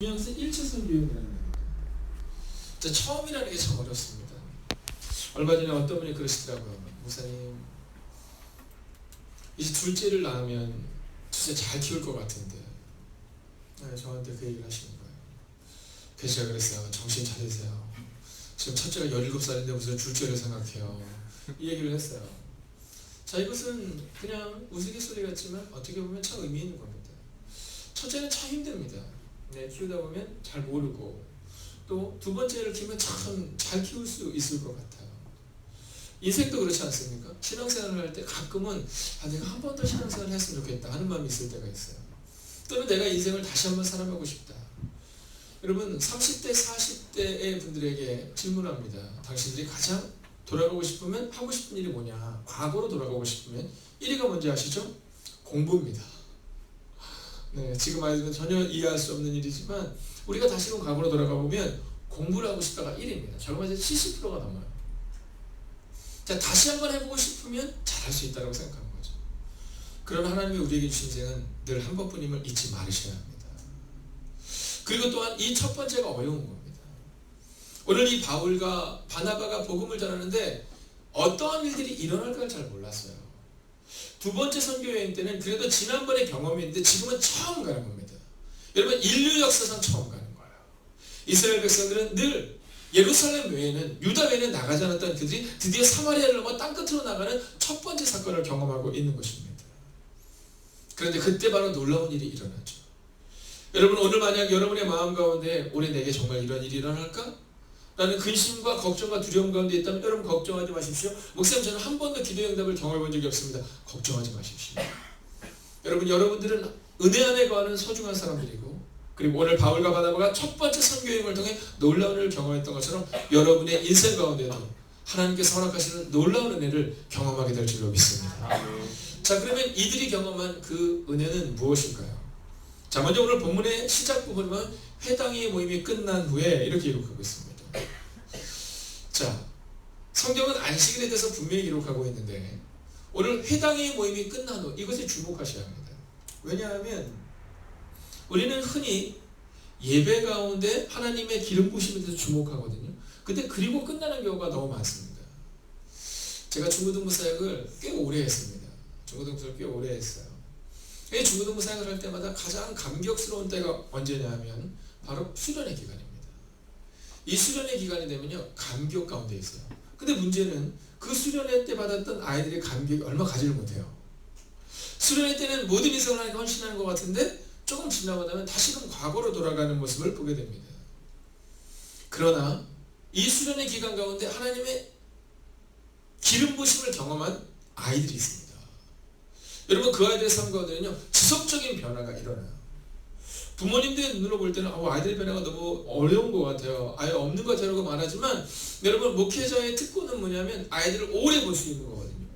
뉘앙스 1차선 교육이라는 겁니다. 자, 처음이라는 게 참 어렵습니다. 얼마 전에 어떤 분이 그러시더라고요. 목사님, 이제 둘째를 낳으면 둘째 잘 키울 것 같은데. 네, 저한테 그 얘기를 하시는 거예요. 그래서 제가 그랬어요. 정신 차리세요. 지금 첫째가 17살인데 무슨 둘째를 생각해요. 이 얘기를 했어요. 자, 이것은 그냥 우스갯소리 같지만 어떻게 보면 참 의미 있는 겁니다. 첫째는 참 힘듭니다. 네, 키우다 보면 잘 모르고 또 두 번째를 키우면 참 잘 키울 수 있을 것 같아요. 인생도 그렇지 않습니까? 신앙생활을 할 때 가끔은 아, 내가 한 번 더 신앙생활을 했으면 좋겠다 하는 마음이 있을 때가 있어요. 또는 내가 인생을 다시 한번 살아가고 싶다. 여러분 30대, 40대의 분들에게 질문합니다. 당신들이 가장 돌아가고 싶으면 하고 싶은 일이 뭐냐? 과거로 돌아가고 싶으면 1위가 뭔지 아시죠? 공부입니다. 네, 지금 아이들은 전혀 이해할 수 없는 일이지만 우리가 다시금 과거로 돌아가 보면 공부를 하고 싶다가 1위입니다. 적어봐서 70%가 넘어요. 자, 다시 한번 해보고 싶으면 잘할 수 있다고 생각하는 거죠. 그러나 하나님이 우리에게 주신 인생은 늘 한 번뿐임을 잊지 말으셔야 합니다. 그리고 또한 이 첫 번째가 어려운 겁니다. 오늘 이 바울과 바나바가 복음을 전하는데 어떠한 일들이 일어날까 잘 몰랐어요. 두 번째 선교 여행 때는 그래도 지난번에 경험했는데 지금은 처음 가는 겁니다. 여러분 인류 역사상 처음 가는 거예요. 이스라엘 백성들은 늘 예루살렘 외에는 유다 외에는 나가지 않았던 그들이 드디어 사마리아를 넘어 땅끝으로 나가는 첫 번째 사건을 경험하고 있는 것입니다. 그런데 그때 바로 놀라운 일이 일어나죠. 여러분 오늘 만약 여러분의 마음 가운데 올해 내게 정말 이런 일이 일어날까? 라는 근심과 걱정과 두려움 가운데 있다면 여러분 걱정하지 마십시오. 목사님 저는 한 번도 기도 응답을 경험해 본 적이 없습니다. 걱정하지 마십시오. 여러분 여러분들은 은혜 안에 거하는 소중한 사람들이고 그리고 오늘 바울과 바나바가 첫 번째 선교 여행을 통해 놀라운 은혜를 경험했던 것처럼 여러분의 인생 가운데도 하나님께서 허락하시는 놀라운 은혜를 경험하게 될 줄로 믿습니다. 자 그러면 이들이 경험한 그 은혜는 무엇인가요? 자 먼저 오늘 본문의 시작 부분은 회당의 모임이 끝난 후에 이렇게 기록하고 있습니다. 자, 성경은 안식일에 대해서 분명히 기록하고 있는데 오늘 회당의 모임이 끝난 후 이것에 주목하셔야 합니다. 왜냐하면 우리는 흔히 예배 가운데 하나님의 기름 부심에 대해서 주목하거든요. 근데 그리고 끝나는 경우가 너무 많습니다. 제가 중고등부 사역을 꽤 오래 했습니다. 중고등부 사역을 꽤 오래 했어요. 이 중고등부 사역을 할 때마다 가장 감격스러운 때가 언제냐면 바로 수련의 기간입니다. 이 수련의 기간이 되면요 감격 가운데 있어요. 근데 문제는 그 수련회 때 받았던 아이들의 감격이 얼마 가지를 못해요. 수련회 때는 모든 인생을 하나님께 헌신하는 것 같은데 조금 지나고 나면 다시금 과거로 돌아가는 모습을 보게 됩니다. 그러나 이 수련의 기간 가운데 하나님의 기름 부심을 경험한 아이들이 있습니다. 여러분 그 아이들의 삶 가운데는요 지속적인 변화가 일어나요. 부모님들의 눈으로 볼 때는 어, 아이들의 변화가 너무 어려운 것 같아요. 아예 없는 것 같아요라고 말하지만 여러분 목회자의 특권은 뭐냐면 아이들을 오래 볼 수 있는 거거든요.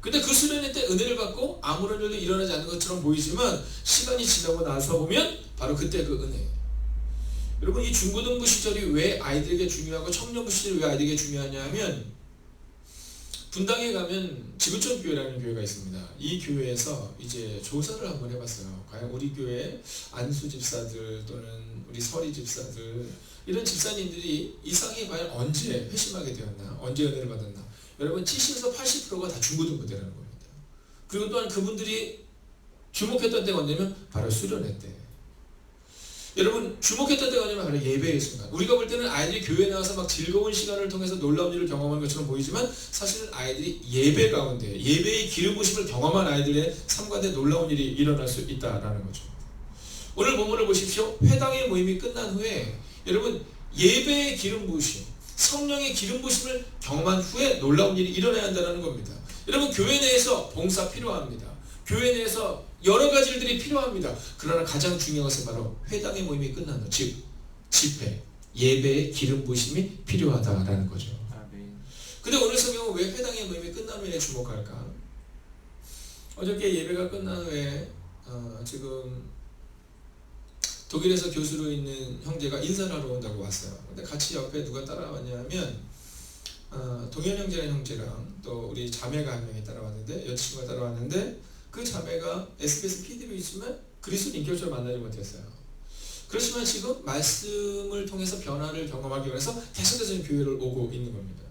근데 그 수련회 때 은혜를 받고 아무런 일도 일어나지 않는 것처럼 보이지만 시간이 지나고 나서 보면 바로 그때 그 은혜. 여러분 이 중고등부 시절이 왜 아이들에게 중요하고 청년부 시절이 왜 아이들에게 중요하냐면 분당에 가면 지구촌 교회라는 교회가 있습니다. 이 교회에서 이제 조사를 한번 해봤어요. 과연 우리 교회 안수 집사들 또는 우리 서리 집사들 이런 집사님들이 이상이 과연 언제 회심하게 되었나, 언제 은혜를 받았나. 여러분 70에서 80%가 다 중고등부대라는 겁니다. 그리고 또한 그분들이 주목했던 때가 언제면 바로 수련회 때. 여러분 주목했던 때가 아니면 바로 예배의 순간. 우리가 볼 때는 아이들이 교회 나와서 막 즐거운 시간을 통해서 놀라운 일을 경험하는 것처럼 보이지만 사실은 아이들이 예배 가운데 예배의 기름 부심을 경험한 아이들의 삶 가운데 놀라운 일이 일어날 수 있다라는 거죠. 오늘 본문을 보십시오. 회당의 모임이 끝난 후에 여러분 예배의 기름 부심, 성령의 기름 부심을 경험한 후에 놀라운 일이 일어나야 한다는 겁니다. 여러분 교회 내에서 봉사 필요합니다. 교회 내에서 여러 가지 일들이 필요합니다. 그러나 가장 중요한 것은 바로 회당의 모임이 끝난 후, 즉 집회, 예배의 기름 부심이 필요하다라는 거죠. 근데 오늘 성경은 왜 회당의 모임이 끝난 후에 주목할까? 어저께 예배가 끝난 후에 어, 지금 독일에서 교수로 있는 형제가 인사를 하러 온다고 왔어요. 근데 같이 옆에 누가 따라왔냐면 어, 동현 형제라는 형제랑 또 우리 자매가 한 명이 따라왔는데 여친구가 따라왔는데 그 자매가 SBS PD로 있지만 그리스도 인격적으로 만나지 못했어요. 그렇지만 지금 말씀을 통해서 변화를 경험하기 위해서 계속해서 교회를 오고 있는 겁니다.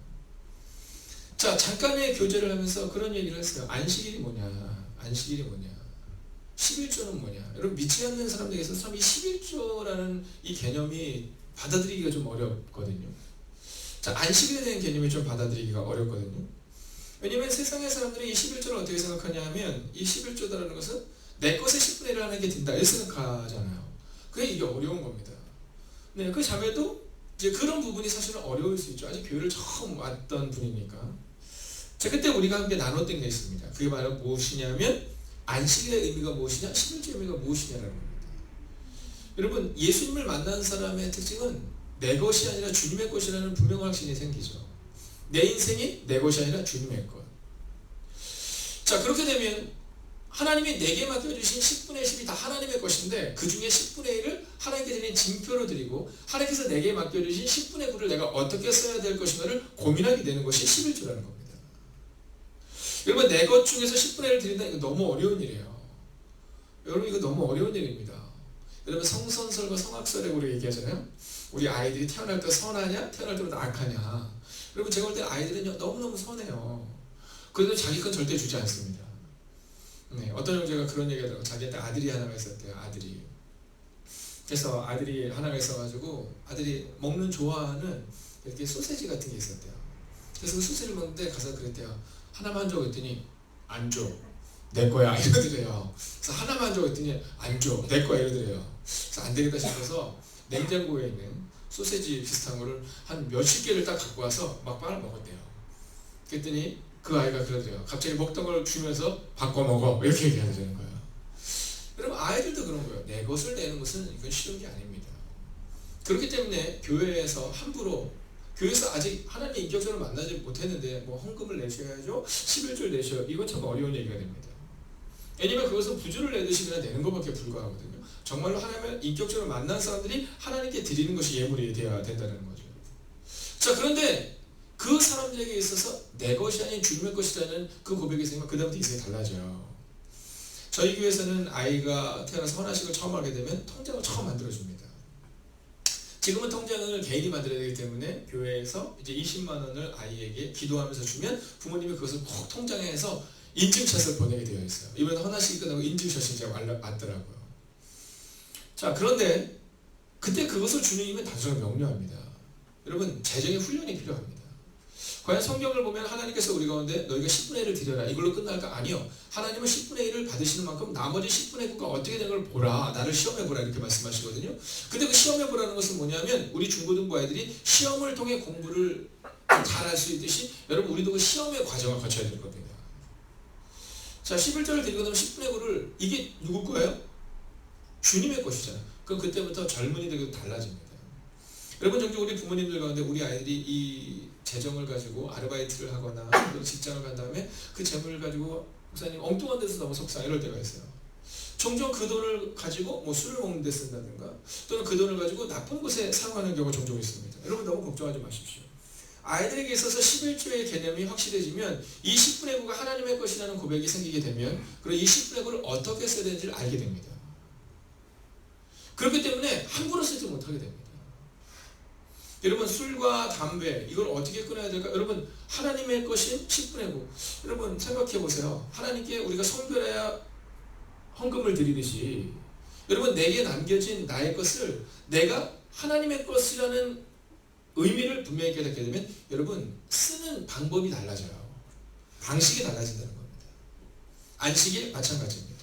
자, 잠깐의 교제를 하면서 그런 얘기를 했어요. 안식일이 뭐냐? 안식일이 뭐냐? 11조는 뭐냐? 여러분 믿지 않는 사람들에게서 참 이 11조라는 이 개념이 받아들이기가 좀 어렵거든요. 자, 안식일에 대한 개념이 좀 받아들이기가 어렵거든요. 왜냐면 세상의 사람들이 이 11조를 어떻게 생각하냐 하면 이 11조라는 것은 내 것의 10분의 1을 하는 게 된다 이렇게 생각하잖아요. 그게 이게 어려운 겁니다. 네, 그 자매도 이제 그런 부분이 사실은 어려울 수 있죠. 아직 교회를 처음 왔던 분이니까. 자, 그때 우리가 함께 나눴던 게 있습니다. 그게 바로 무엇이냐면 안식일의 의미가 무엇이냐, 11조의 의미가 무엇이냐라는 겁니다. 여러분, 예수님을 만난 사람의 특징은 내 것이 아니라 주님의 것이라는 분명한 확신이 생기죠. 내 인생이 내 것이 아니라 주님의 것. 자, 그렇게 되면 하나님이 내게 맡겨주신 10분의 10이 다 하나님의 것인데 그 중에 10분의 1을 하나님께 드린 징표로 드리고 하나님께서 내게 맡겨주신 10분의 9를 내가 어떻게 써야 될 것인가를 고민하게 되는 것이 11조라는 겁니다. 여러분 내 것 중에서 10분의 1을 드린다 이거 너무 어려운 일이에요. 여러분 이거 너무 어려운 일입니다. 여러분 성선설과 성악설에 우리 얘기하잖아요. 우리 아이들이 태어날 때 선하냐 태어날 때보다 악하냐. 여러분 제가 볼 때 아이들은 너무너무 선해요. 그래도 자기 건 절대 주지 않습니다. 네, 어떤 형제가 그런 얘기 하더라고 자기한테 아들이 하나가 있었대요 아들이. 그래서 아들이 하나가 있어가지고 아들이 먹는 좋아하는 이렇게 소세지 같은 게 있었대요. 그래서 그 소세지를 먹는데 가서 그랬대요 하나만 줘 그랬더니 안 줘 내 거야. 이러더래요. 그래서 하나만 줘 그랬더니 안 줘 내 거야. 이러더래요. 그래서 안 되겠다 싶어서 냉장고에 있는 소세지 비슷한 거를 한 몇십 개를 딱 갖고 와서 막 빨아 먹었대요 그랬더니 그 아이가 그러더래요. 갑자기 먹던 걸 주면서 바꿔 먹어. 이렇게 얘기하는 거예요. 여러분, 아이들도 그런 거예요. 내 것을 내는 것은 이건 쉬운 게 아닙니다. 그렇기 때문에 교회에서 함부로 교회에서 아직 하나님 인격적으로 만나지 못했는데 뭐 헌금을 내셔야죠. 11줄 내셔요. 이건 참 어려운 얘기가 됩니다. 왜냐면 그것은 부주를 그냥 내는 것밖에 불과하거든요. 정말로 하나님을 인격적으로 만난 사람들이 하나님께 드리는 것이 예물이 되어야 된다는 거죠. 자, 그런데 그 사람들에게 있어서 내 것이 아닌 주님의 것이라는 그 고백이 생기면 그 다음부터 인생이 달라져요. 저희 교회에서는 아이가 태어나서 헌화식을 처음 하게 되면 통장을 처음 만들어줍니다. 지금은 통장을 개인이 만들어야 되기 때문에 교회에서 이제 20만 원을 아이에게 기도하면서 주면 부모님이 그것을 꼭 통장에서 인증샷을 보내게 되어 있어요. 이번에 헌화식이 끝나고 인증샷이 이제 왔더라고요. 자, 그런데 그때 그것을 이면 단순히 명료합니다. 여러분, 재정의 훈련이 필요합니다. 과연 성경을 보면 하나님께서 우리 가운데 너희가 10분의 1을 드려라 이걸로 끝날까? 아니요. 하나님은 10분의 1을 받으시는 만큼 나머지 10분의 9가 어떻게 된 걸 보라. 나를 시험해 보라 이렇게 말씀하시거든요. 근데 그 시험해 보라는 것은 뭐냐면 우리 중고등부 아이들이 시험을 통해 공부를 잘 할 수 있듯이 여러분 우리도 그 시험의 과정을 거쳐야 될 겁니다. 자 11절을 드리고 나면 10분의 9를 이게 누구 거예요? 주님의 것이잖아요. 그럼 그때부터 젊은이들도 달라집니다. 여러분 종종 우리 부모님들 가운데 우리 아이들이 이 재정을 가지고 아르바이트를 하거나 직장을 간 다음에 그 재물을 가지고 목사님 엉뚱한 데서 너무 속상 이럴 때가 있어요. 종종 그 돈을 가지고 뭐 술을 먹는 데 쓴다든가 또는 그 돈을 가지고 나쁜 곳에 사용하는 경우가 종종 있습니다. 여러분 너무 걱정하지 마십시오. 아이들에게 있어서 11조의 개념이 확실해지면 이 10분의 9가 하나님의 것이라는 고백이 생기게 되면 그리고 이 10분의 9를 어떻게 써야 되는지를 알게 됩니다. 그렇기 때문에 함부로 쓰지 못하게 됩니다. 여러분 술과 담배 이걸 어떻게 끊어야 될까? 여러분 하나님의 것인 10분의 9 여러분 생각해 보세요. 하나님께 우리가 성별해야 헌금을 드리듯이 여러분 내게 남겨진 나의 것을 내가 하나님의 것이라는 의미를 분명히 깨닫게 되면 여러분 쓰는 방법이 달라져요. 방식이 달라진다는 겁니다. 안식일 마찬가지입니다.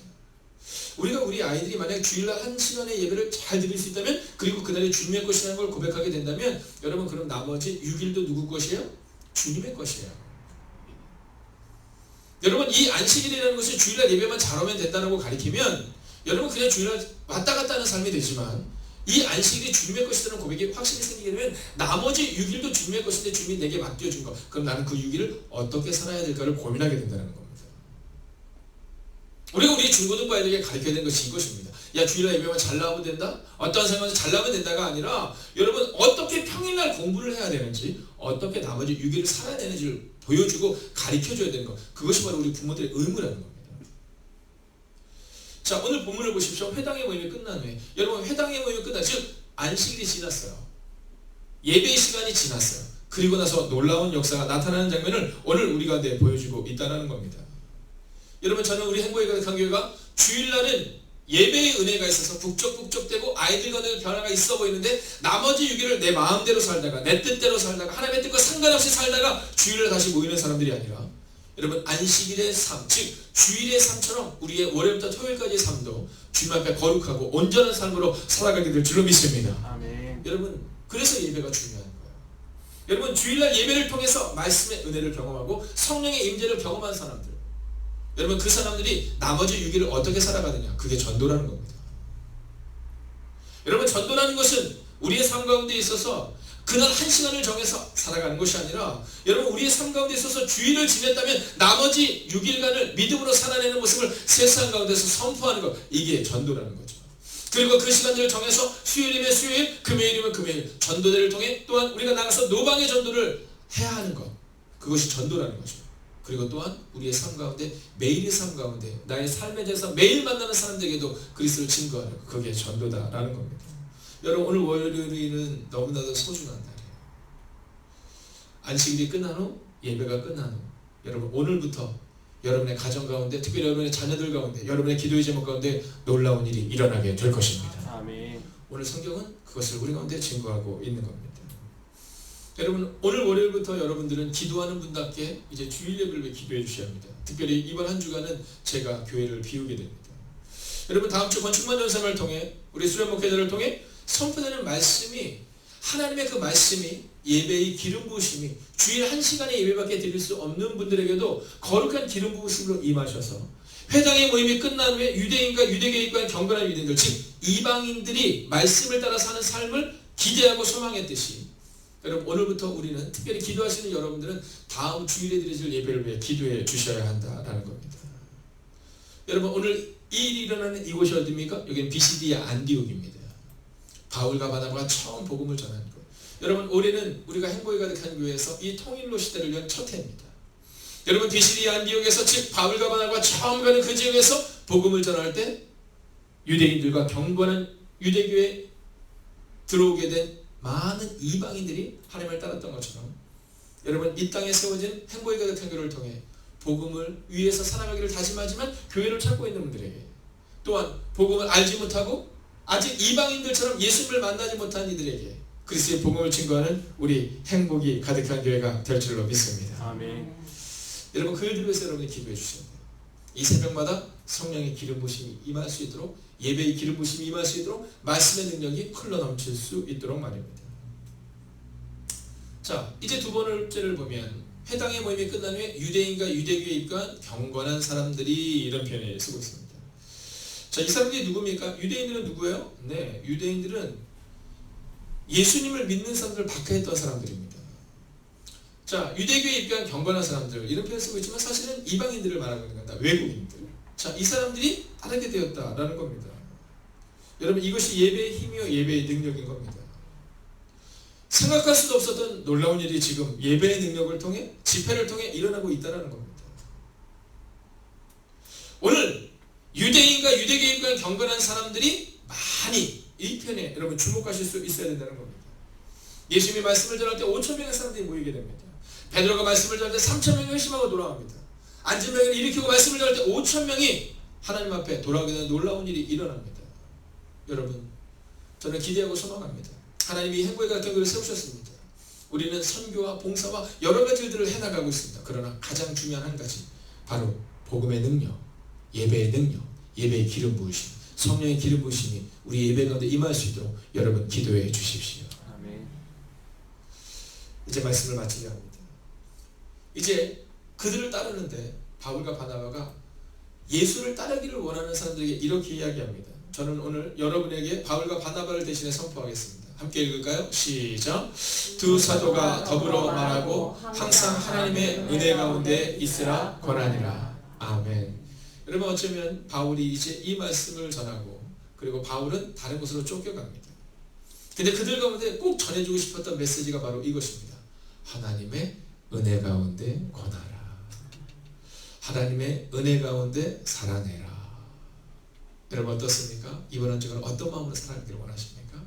우리가 우리 아이들이 만약 주일날 한 시간의 예배를 잘 드릴 수 있다면 그리고 그날이 주님의 것이라는 걸 고백하게 된다면 여러분 그럼 나머지 6일도 누구 것이에요? 주님의 것이에요. 여러분 이 안식일이라는 것이 주일날 예배만 잘하면 된다고 가리키면 여러분 그냥 주일날 왔다 갔다 하는 삶이 되지만 이 안식일이 주님의 것이라는 고백이 확실히 생기게 되면 나머지 6일도 주님의 것인데 주님이 내게 맡겨준 것 그럼 나는 그 6일을 어떻게 살아야 될까를 고민하게 된다는 겁니다. 우리가 우리 중고등부 아이들에게 가르쳐야 되는 것이 이것입니다. 야 주일날 예배만 잘 나오면 된다? 어떤 상황에서 잘 나오면 된다가 아니라 여러분 어떻게 평일날 공부를 해야 되는지 어떻게 나머지 6일을 살아야 되는지를 보여주고 가르쳐줘야 되는 것 그것이 바로 우리 부모들의 의무라는 겁니다. 자 오늘 본문을 보십시오. 회당의 모임이 끝난 후에 여러분 회당의 모임이 끝난 즉 안식일이 지났어요. 예배 시간이 지났어요. 그리고 나서 놀라운 역사가 나타나는 장면을 오늘 우리 가운데 보여주고 있다는 겁니다. 여러분 저는 우리 행복의 가득한 교회가 주일날은 예배의 은혜가 있어서 북적북적되고 아이들 간의 변화가 있어 보이는데 나머지 6일을 내 마음대로 살다가 내 뜻대로 살다가 하나님의 뜻과 상관없이 살다가 주일을 다시 모이는 사람들이 아니라 여러분 안식일의 삶, 즉 주일의 삶처럼 우리의 월요일부터 토요일까지의 삶도 주님 앞에 거룩하고 온전한 삶으로 살아가게 될 줄로 믿습니다. 아멘. 여러분 그래서 예배가 중요한 거예요. 여러분 주일날 예배를 통해서 말씀의 은혜를 경험하고 성령의 임재를 경험한 사람들 여러분 그 사람들이 나머지 6일을 어떻게 살아가느냐 그게 전도라는 겁니다. 여러분 전도라는 것은 우리의 삶 가운데 있어서 그날 한 시간을 정해서 살아가는 것이 아니라 여러분 우리의 삶 가운데 있어서 주일을 지냈다면 나머지 6일간을 믿음으로 살아내는 모습을 세상 가운데서 선포하는 것 이게 전도라는 거죠. 그리고 그 시간들을 정해서 수요일이면 수요일, 금요일이면 금요일 전도대를 통해 또한 우리가 나가서 노방의 전도를 해야 하는 것 그것이 전도라는 거죠. 그리고 또한 우리의 삶 가운데 매일의 삶 가운데 나의 삶에 대해서 매일 만나는 사람들에게도 그리스도를 증거하는 것 그게 전도다라는 겁니다. 여러분 오늘 월요일은 너무나도 소중한 날이에요. 안식일이 끝난 후 예배가 끝난 후 여러분 오늘부터 여러분의 가정 가운데 특별히 여러분의 자녀들 가운데 여러분의 기도의 제목 가운데 놀라운 일이 일어나게 될 것입니다. 아멘. 오늘 성경은 그것을 우리 가운데 증거하고 있는 겁니다. 여러분 오늘 월요일부터 여러분들은 기도하는 분답게 이제 주일 예배를 위해 기도해 주셔야 합니다. 특별히 이번 한 주간은 제가 교회를 비우게 됩니다. 여러분 다음 주 건축만 전사를 통해 우리 수련 목회자를 통해 선포되는 말씀이 하나님의 그 말씀이 예배의 기름 부으심이 주일 한 시간의 예배밖에 드릴 수 없는 분들에게도 거룩한 기름 부으심으로 임하셔서 회당의 모임이 끝난 후에 유대인과 유대교인과 경건한 유대인들 즉 이방인들이 말씀을 따라 사는 삶을 기대하고 소망했듯이 여러분 오늘부터 우리는 특별히 기도하시는 여러분들은 다음 주일에 드리실 예배를 위해 기도해 주셔야 한다라는 겁니다. 여러분 오늘 이 일이 일어나는 이곳이 어디입니까? 여기는 비시디아 안디옥입니다. 바울과 바나바가 처음 복음을 전하는 거예요. 여러분 올해는 우리가 행복이 가득한 교회에서 이 통일로 시대를 위한 첫 해입니다. 여러분 비시디아 안디옥에서 즉 바울과 바나바가 처음 가는 그 지역에서 복음을 전할 때 유대인들과 경건한 유대교에 들어오게 된 많은 이방인들이 하나님을 따랐던 것처럼 여러분 이 땅에 세워진 행복이 가득한 교회를 통해 복음을 위해서 살아가기를 다짐하지만 교회를 찾고 있는 분들에게 또한 복음을 알지 못하고 아직 이방인들처럼 예수님을 만나지 못한 이들에게 그리스도의 복음을 증거하는 우리 행복이 가득한 교회가 될 줄로 믿습니다. 아멘. 여러분 그 일들 위해서 여러분이 기도해 주셔야 돼요. 이 새벽마다 성령의 기름 부심이 임할 수 있도록 예배의 기름 부심이 임할 수 있도록 말씀의 능력이 흘러 넘칠 수 있도록 말입니다. 자 이제 두 번째를 보면 회당의 모임이 끝난 후에 유대인과 유대교에 입간 경건한 사람들이 이런 표현을 쓰고 있습니다. 자 이 사람들이 누굽니까? 유대인들은 누구예요? 네 유대인들은 예수님을 믿는 사람들을 박해했던 사람들입니다. 자, 유대교에 입교한 경건한 사람들 이런 표현 쓰고 있지만 사실은 이방인들을 말하고 있는 겁니다. 외국인들. 자, 이 사람들이 따르게 되었다라는 겁니다. 여러분 이것이 예배의 힘이요 예배의 능력인 겁니다. 생각할 수도 없었던 놀라운 일이 지금 예배의 능력을 통해 집회를 통해 일어나고 있다는 겁니다. 오늘 유대인과 입교한 경건한 사람들이 많이 이 편에 여러분 주목하실 수 있어야 된다는 겁니다. 예수님이 말씀을 전할 때 5천 명의 사람들이 모이게 됩니다. 베드로가 말씀을 전할 때 3천 명이 회심하고 돌아갑니다. 앉은 명을 일으키고 말씀을 전할 때 5천 명이 하나님 앞에 돌아오게 되는 놀라운 일이 일어납니다. 여러분, 저는 기대하고 소망합니다. 하나님이 행복의 가격을 세우셨습니다. 우리는 선교와 봉사와 여러 가지 일들을 해나가고 있습니다. 그러나 가장 중요한 한 가지, 바로 복음의 능력, 예배의 능력, 예배의 기름 부으심, 성령의 기름 부으심이 우리 예배 가운데 임할 수 있도록 여러분 기도해 주십시오. 아멘. 이제 말씀을 마치려 합니다. 이제 그들을 따르는데 바울과 바나바가 예수를 따르기를 원하는 사람들에게 이렇게 이야기합니다. 저는 오늘 여러분에게 바울과 바나바를 대신해 선포하겠습니다. 함께 읽을까요? 시작. 두 사도가 더불어 말하고 항상 하나님의 은혜 가운데 있으라 권하니라. 아멘. 여러분 어쩌면 바울이 이제 이 말씀을 전하고 그리고 바울은 다른 곳으로 쫓겨갑니다. 근데 그들 가운데 꼭 전해주고 싶었던 메시지가 바로 이것입니다. 하나님의 은혜 가운데 권하라. 하나님의 은혜 가운데 살아내라. 여러분 어떻습니까? 이번 한 주간 어떤 마음으로 살아가기를 원하십니까?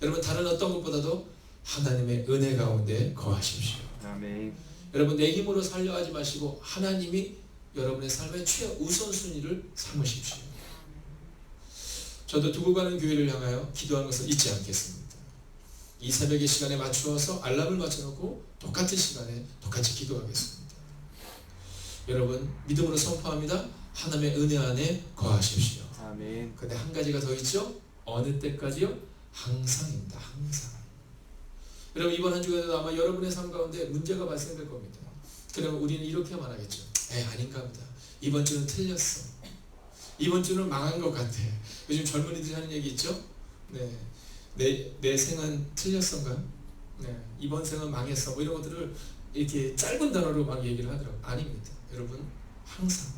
여러분 다른 어떤 것보다도 하나님의 은혜 가운데 거하십시오. 아멘. 여러분 내 힘으로 살려 하지 마시고 하나님이 여러분의 삶의 최우선순위를 삼으십시오. 저도 두고 가는 교회를 향하여 기도하는 것을 잊지 않겠습니다. 이 새벽의 시간에 맞추어서 알람을 맞춰놓고 똑같은 시간에 똑같이 기도하겠습니다. 여러분 믿음으로 선포합니다. 하나님의 은혜 안에 거하십시오. 아멘. 근데 한 가지가 더 있죠? 어느 때까지요? 항상입니다. 항상. 여러분 이번 한 주간에도 아마 여러분의 삶 가운데 문제가 발생될 겁니다. 그러면 우리는 이렇게 말하겠죠. 에 아닌가 보다. 이번 주는 틀렸어. 이번 주는 망한 것 같아. 요즘 젊은이들이 하는 얘기 있죠? 네. 내, 내 생은 틀렸었가? 네. 이번 생은 망했어. 뭐 이런 것들을 이렇게 짧은 단어로 막 얘기를 하더라고요. 아닙니다. 여러분, 항상.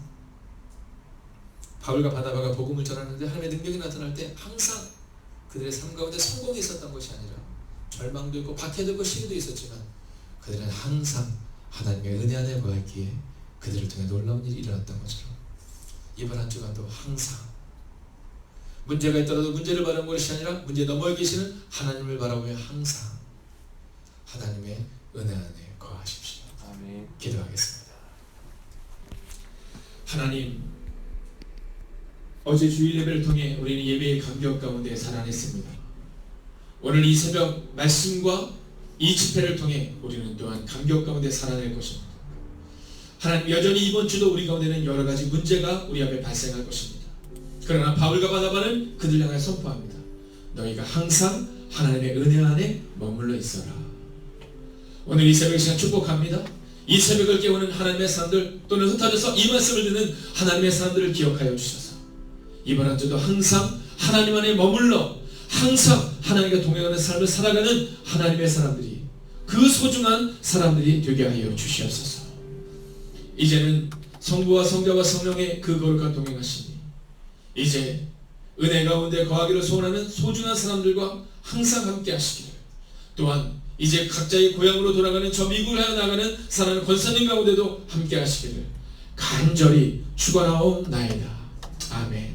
바울과 바나바가 복음을 전하는데 하나님의 능력이 나타날 때 항상 그들의 삶 가운데 성공이 있었던 것이 아니라 절망도 있고 박해도 있고 시기도 있었지만 그들은 항상 하나님의 은혜 안에 거했기에 그들을 통해 놀라운 일이 일어났던 것처럼 이번 한 주간도 항상 문제가 있더라도 문제를 바라보는 것이 아니라 문제 너머에 계시는 하나님을 바라보며 항상 하나님의 은혜 안에 거하십시오. 아멘. 기도하겠습니다. 하나님, 어제 주일 예배를 통해 우리는 예배의 감격 가운데 살아냈습니다. 오늘 이 새벽 말씀과 이 집회를 통해 우리는 또한 감격 가운데 살아낼 것입니다. 하나님 여전히 이번 주도 우리 가운데는 여러 가지 문제가 우리 앞에 발생할 것입니다. 그러나 바울과 바나바는 그들 향해 선포합니다. 너희가 항상 하나님의 은혜 안에 머물러 있어라. 오늘 이 새벽 시간 축복합니다. 이 새벽을 깨우는 하나님의 사람들 또는 흩어져서 이 말씀을 듣는 하나님의 사람들을 기억하여 주셔서 이번 한 주도 항상 하나님 안에 머물러 항상 하나님과 동행하는 삶을 살아가는 하나님의 사람들이 그 소중한 사람들이 되게 하여 주시옵소서. 이제는 성부와 성자와 성령의 그 거룩한 동행하시니 이제 은혜 가운데 거하기를 소원하는 소중한 사람들과 항상 함께 하시기를 또한 이제 각자의 고향으로 돌아가는 저 미국을 향해 나가는 사랑하는 권사님 가운데도 함께 하시기를 간절히 축원하옵나이다. 아멘.